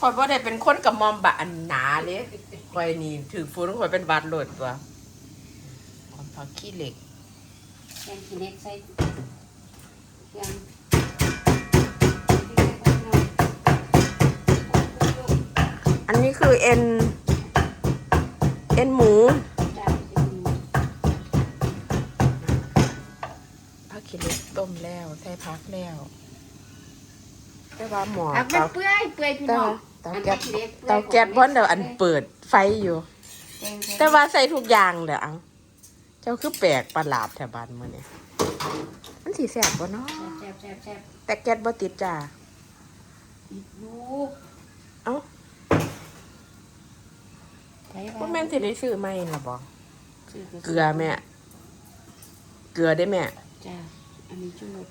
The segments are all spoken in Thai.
ข่อยบ่ได้เป็นคนกับมอมบะอันหนาเลยข่อยนี่ถือฝุ่นข่อยเป็นบาดโหลดตัวหอมผักขี้เหล็กแกงขี้เหล็กใส่เครื่องอันนี้คือเอ็น เอ็นหมูจ้ะผักขี้เหล็กต้มแล้วใส่ผักแล้วแต่ว่าหมออะมันเตาเปื่อยเปื่อยพี่น้อง เตาแก๊สอันขี้หล็ปื่อยเตาแก๊สบ่อนเดี๋ยวอันเปิดไฟอยู่แกงใส่แต่ว่าใส่ทุกอย่างเด้อเอาเจ้าคือแปลกประหลาดแถวบ้านมื้อนี้มันสิแซ่บบ่เนาะแซ่บแซ่บแซ่บแต่แก๊สบ่ติดจ้าอีกลูกเอ้าใส่บ่แม่นสิได้ซื้อใหม่ล่ะบ่ซื้เกลือแม่ เกลือได้แม่จ้าอันนี้จุด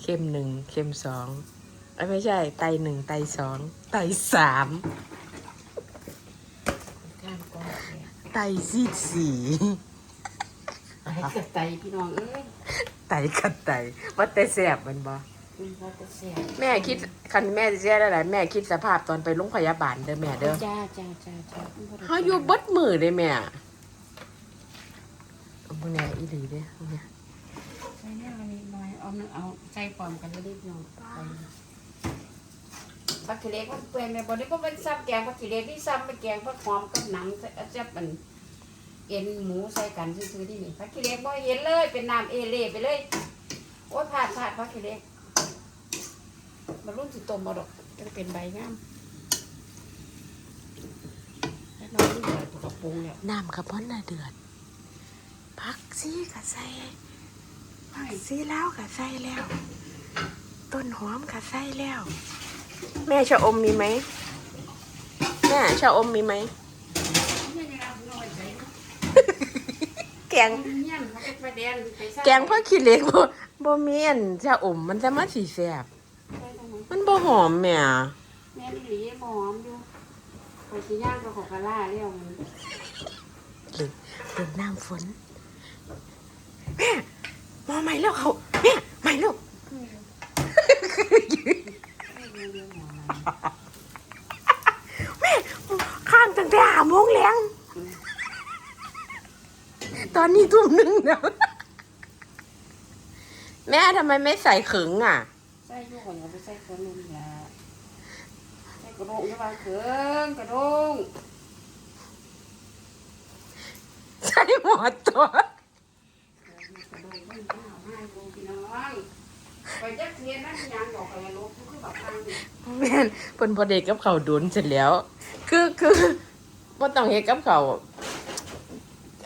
เค็มหนึ่งเค็มสองเอ้ย ไม่ใช่ ไตหนึ่งไตสองไตสามข้างกองเนี่ยไตสี่สี่ไตกับไตพี่น้องเอ้ยไตกับไตว่าแต่แสบมันบ่มันก็จะแซ่บแม่คิดคันแม่แย่ได้หลายแม่คิดสภาพตอนไปโรงพยาบาลเด้อแม่เด้อจ้าจ้าจ้าจ้ามันบ่ได้เขาอยู่เบดมือเด้อแม่เอาพวกแน่อีหลีเด้อพวกเนี่ยใส่เนี่ยมันนิดหน่อยเอามันเอาใส่พร้อมกันเลยเล็กน้องไป ผักขี้เหล็กมันเปื่อยแม่บ่ได้บ่เป็นซ้ำแกงผักขี้เหล็กนี่ซ้ำไปแกงผักหอมกับหนังใส่แซ่บมันเอ็นหมูใส่กันซื่อๆนี่นี่ผักขี้เหล็กบ่เห็นเลย เป็นน้ำเอเล่ไปเลยโอ้ยพลาดพลาดผักขี้เหล็กมันรุ่นสิต้มบ่ดอกจะเป็นใบงามแล้วน้องนี่เดือดกระปุงแล้วน้ำกระเพาะน่ะเดือดพักซี่กะใส่พักซี่แล้วกะใส่แล้ว ต้นหอมกะใส่แล้ว แม่ชะอมมีไหมแม่ชะอมมีไหมแกง แกงผักขี้เหล็กบ่บ่มีอันชะอมมันจะมาสีแซ่บมันบ่หอมแม่แม่นี่หลีหอมอยู่ไปสิย่างกับของกะล่าเรียวมันเล่นเล่นน้ำฝนแม่มาใหม่แล้วเขาแม่ใหม่แล้วแม่ข้างตั้ง แต่หาโมงแรงตอนนี้ทุ่มหนึ่งแล้วแม่ทำไมไม่ใส่ขึงอะ ใส่อยูก่อนเอาไปใส่คนนึงละใส่กระดงอย่าว่าเขิงกระดงใส่หมดตัวกระดงมันเอาให้ดูพี่น้องไปจักเทียนนั่นยังบอกไปลูกคือแบบทางนี้แม่นเพิ่นพอเด็กกับเขาวโดนเสร็จแล้ว คือคือ บ่ต้องเฮ็ดกับเขาว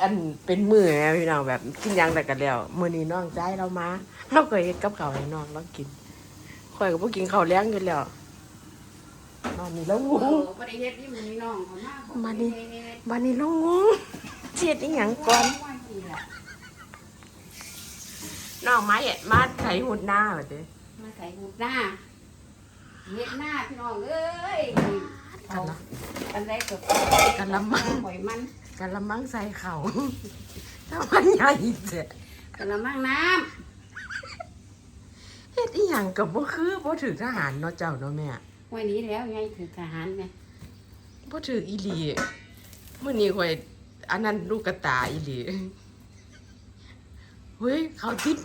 อันเป็นมือนะพี่น้องแบบกินหยังแต่กันแล้วมื้อนี้น้องใจเรามาเราก็เฮ็ดกับเขาวให้น้องเรากินข่อยก็บ่กินข้าวแล้งอยู่แล้วนอนนี่แล้วงโอ้งโหประเดี๋ยวนี้มันมีน้องเขามากมาดิวันนี้เรางงเจ็ดอีหยังก่อนน้องมาเฮ็ดมาไถหุดหน้าบัดนี้มาใส่หูหน้าเฮ็ดหน้าพี่น้องเอ้ยเขา อันใดก็กันละมัง หอยมันกันละมังใส่เขา ถ้ามันใหญ่เจ้ะกระมังน้เฮ็ดอีหยังกับบ่คือบ่ถือทหารเนาะเจ้าเนาะแม่ำวันนี้แล้วไงถือทหารไงบ่ถืออีหลีมื้อนี้ข่อยอันนั้นลูกกระตาอีหลีเฮ้ยเขาติด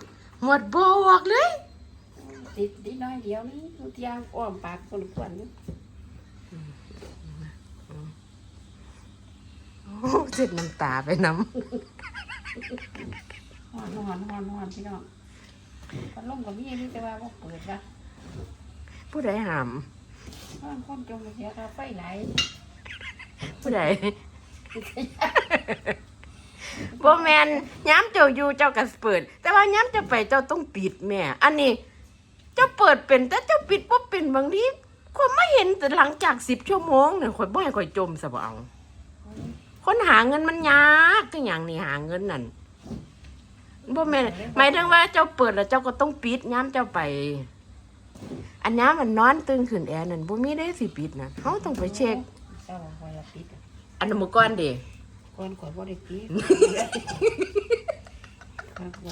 หมวดบ่ออกเลย ติดนิดน้อยเดียวนี่ทุกอย่างอ้อมปากคนขวัญ โอ้เจ็ดน้ำตาไปน้หอนหอนหอนหอนพี่น้องพัดลมกับมีนี่แต่ว่าว่าเปิดละำผู้ใดหามห้องคนจงเสียค่าไฟไหลผู้ใดบ่แม่นย้ำเจ้าอยู่เจ้าก็เปิด แต่ว่าย้ำจะไปเจ้าต้องปิดแม่ อันนี้ เจ้าเปิดเป็นแต่เจ้าปิดบ่เป็นบางทีคนไม่เห็นแต่หลังจากสิบชั่วโมงเนี่ยข่อยบ่ให้ข่อยจมซะบ่เอา คนหาเงินมันยากคืออย่างนี้หาเงินนั่นบ่แม่นหมายถึงว่าเจ้าเปิดแล้วเจ้าก็ต้องปิดย้ำเจ้าไป อันย้ำมันนอนตื่นขึ้นแอร์นั่นบ่มีได้สิปิดนะเฮาต้องไปเช็ค เจ้าคอยละปิดอันนั้นมื้อก่อนเด้ก่อนก่อนบ่ได้ปิด ก่อนบ่ได้